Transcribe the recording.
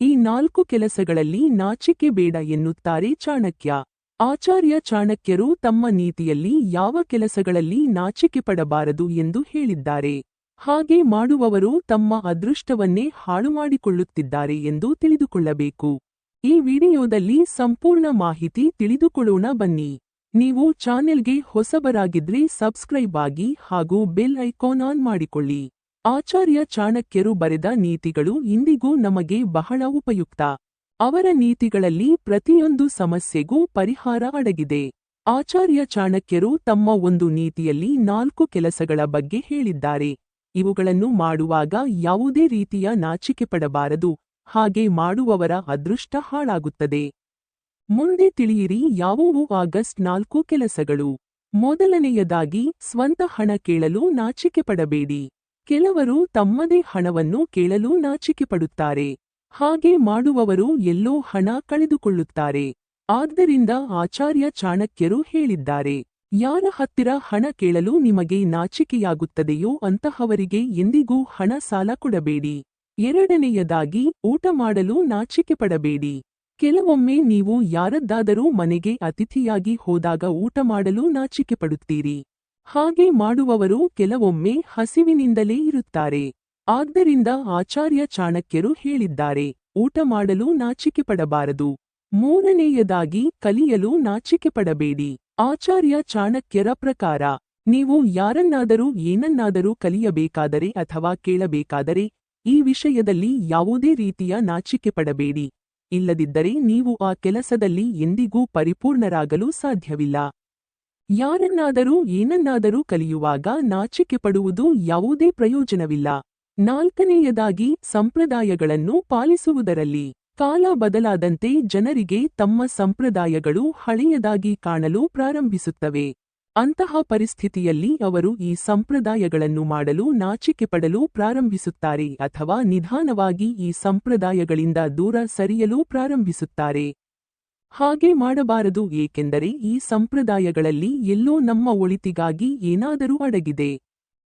ಈ ನಾಲ್ಕು ಕೆಲಸಗಳಲ್ಲಿ ನಾಚಿಕೆ ಬೇಡ ಎನ್ನುತ್ತಾರೆ ಚಾಣಕ್ಯ. ಆಚಾರ್ಯ ಚಾಣಕ್ಯರು ತಮ್ಮ ನೀತಿಯಲ್ಲಿ ಯಾವ ಕೆಲಸಗಳಲ್ಲಿ ನಾಚಿಕೆ ಪಡಬಾರದು ಎಂದು ಹೇಳಿದ್ದಾರೆ. ಹಾಗೆ ಮಾಡುವವರು ತಮ್ಮ ಅದೃಷ್ಟವನ್ನೇ ಹಾಳು ಮಾಡಿಕೊಳ್ಳುತ್ತಿದ್ದಾರೆ ಎಂದು ತಿಳಿದುಕೊಳ್ಳಬೇಕು. ಈ ವಿಡಿಯೋದಲ್ಲಿ ಸಂಪೂರ್ಣ ಮಾಹಿತಿ ತಿಳಿದುಕೊಳ್ಳೋಣ ಬನ್ನಿ. ನೀವು ಚಾನೆಲ್ಗೆ ಹೊಸಬರಾಗಿದ್ರೆ ಸಬ್ಸ್ಕ್ರೈಬ್ ಆಗಿ ಹಾಗೂ ಬೆಲ್ ಐಕಾನ್ ಆನ್ ಮಾಡಿಕೊಳ್ಳಿ. ಆಚಾರ್ಯ ಚಾಣಕ್ಯರು ಬರೆದ ನೀತಿಗಳು ಇಂದಿಗೂ ನಮಗೆ ಬಹಳ ಉಪಯುಕ್ತ. ಅವರ ನೀತಿಗಳಲ್ಲಿ ಪ್ರತಿಯೊಂದು ಸಮಸ್ಯೆಗೂ ಪರಿಹಾರ ಅಡಗಿದೆ. ಆಚಾರ್ಯ ಚಾಣಕ್ಯರು ತಮ್ಮ ಒಂದು ನೀತಿಯಲ್ಲಿ ನಾಲ್ಕು ಕೆಲಸಗಳ ಬಗ್ಗೆ ಹೇಳಿದ್ದಾರೆ. ಇವುಗಳನ್ನು ಮಾಡುವಾಗ ಯಾವುದೇ ರೀತಿಯ ನಾಚಿಕೆ ಪಡಬಾರದು, ಹಾಗೆ ಮಾಡುವವರ ಅದೃಷ್ಟ ಹಾಳಾಗುತ್ತದೆ. ಮುಂದೆ ತಿಳಿಯಿರಿ ಯಾವುವು ಆಗಸ್ಟ್ ನಾಲ್ಕು ಕೆಲಸಗಳು. ಮೊದಲನೆಯದಾಗಿ ಸ್ವಂತ ಹಣ ಕೇಳಲು ನಾಚಿಕೆ ಪಡಬೇಡಿ. ಕೆಲವರು ತಮ್ಮದೇ ಹಣವನ್ನು ಕೇಳಲು ನಾಚಿಕೆ ಪಡುತ್ತಾರೆ ಹಾಗೆ ಮಾಡುವವರು ಎಲ್ಲೋ ಹಣ ಕಳೆದುಕೊಳ್ಳುತ್ತಾರೆ. ಆದ್ದರಿಂದ ಆಚಾರ್ಯ ಚಾಣಕ್ಯರು ಹೇಳಿದ್ದಾರೆ, ಯಾರ ಹತ್ತಿರ ಹಣ ಕೇಳಲು ನಿಮಗೆ ನಾಚಿಕೆಯಾಗುತ್ತದೆಯೋ ಅಂತಹವರಿಗೆ ಎಂದಿಗೂ ಹಣ ಸಾಲ ಕೊಡಬೇಡಿ. ಎರಡನೆಯದಾಗಿ, ಊಟ ಮಾಡಲು ನಾಚಿಕೆ ಪಡಬೇಡಿ ಕೆಲವೊಮ್ಮೆ ನೀವು ಯಾರದ್ದಾದರೂ ಮನೆಗೆ ಅತಿಥಿಯಾಗಿ ಹೋದಾಗ ಊಟ ಮಾಡಲು ನಾಚಿಕೆ ಪಡುತ್ತೀರಿ ಹಾಗೆ ಮಾಡುವವರು ಕೆಲವೊಮ್ಮೆ ಹಸಿವಿನಿಂದಲೇ ಇರುತ್ತಾರೆ. ಆದ್ದರಿಂದ ಆಚಾರ್ಯ ಚಾಣಕ್ಯರು ಹೇಳಿದ್ದಾರೆ, ಊಟ ಮಾಡಲು ನಾಚಿಕೆ ಪಡಬಾರದು ಮೂರನೆಯದಾಗಿ, ಕಲಿಯಲು ನಾಚಿಕೆ ಪಡಬೇಡಿ ಆಚಾರ್ಯ ಚಾಣಕ್ಯರ ಪ್ರಕಾರ, ನೀವು ಯಾರನ್ನಾದರೂ ಏನನ್ನಾದರೂ ಕಲಿಯಬೇಕಾದರೆ ಅಥವಾ ಕೇಳಬೇಕಾದರೆ, ಈ ವಿಷಯದಲ್ಲಿ ಯಾವುದೇ ರೀತಿಯ ನಾಚಿಕೆ ಪಡಬೇಡಿ ಇಲ್ಲದಿದ್ದರೆ ನೀವು ಆ ಕೆಲಸದಲ್ಲಿ ಎಂದಿಗೂ ಪರಿಪೂರ್ಣರಾಗಲು ಸಾಧ್ಯವಿಲ್ಲ. ಯಾರನ್ನಾದರೂ ಏನನ್ನಾದರೂ ಕಲಿಯುವಾಗ ನಾಚಿಕೆ ಪಡುವುದು ಯಾವುದೇ ಪ್ರಯೋಜನವಿಲ್ಲ. ನಾಲ್ಕನೆಯದಾಗಿ ಸಂಪ್ರದಾಯಗಳನ್ನು ಪಾಲಿಸುವುದರಲ್ಲಿ ಕಾಲ ಬದಲಾದಂತೆ ಜನರಿಗೆ ತಮ್ಮ ಸಂಪ್ರದಾಯಗಳು ಹಳೆಯದಾಗಿ ಕಾಣಲು ಪ್ರಾರಂಭಿಸುತ್ತವೆ. ಅಂತಹ ಪರಿಸ್ಥಿತಿಯಲ್ಲಿ ಅವರು ಈ ಸಂಪ್ರದಾಯಗಳನ್ನು ಮಾಡಲು ನಾಚಿಕೆ ಪಡಲು ಪ್ರಾರಂಭಿಸುತ್ತಾರೆ ಅಥವಾ ನಿಧಾನವಾಗಿ ಈ ಸಂಪ್ರದಾಯಗಳಿಂದ ದೂರ ಸರಿಯಲು ಪ್ರಾರಂಭಿಸುತ್ತಾರೆ. ಹಾಗೆ ಮಾಡಬಾರದು ಏಕೆಂದರೆ ಈ ಸಂಪ್ರದಾಯಗಳಲ್ಲಿ ಎಲ್ಲೋ ನಮ್ಮ ಒಳಿತಿಗಾಗಿ ಏನಾದರೂ ಅಡಗಿದೆ.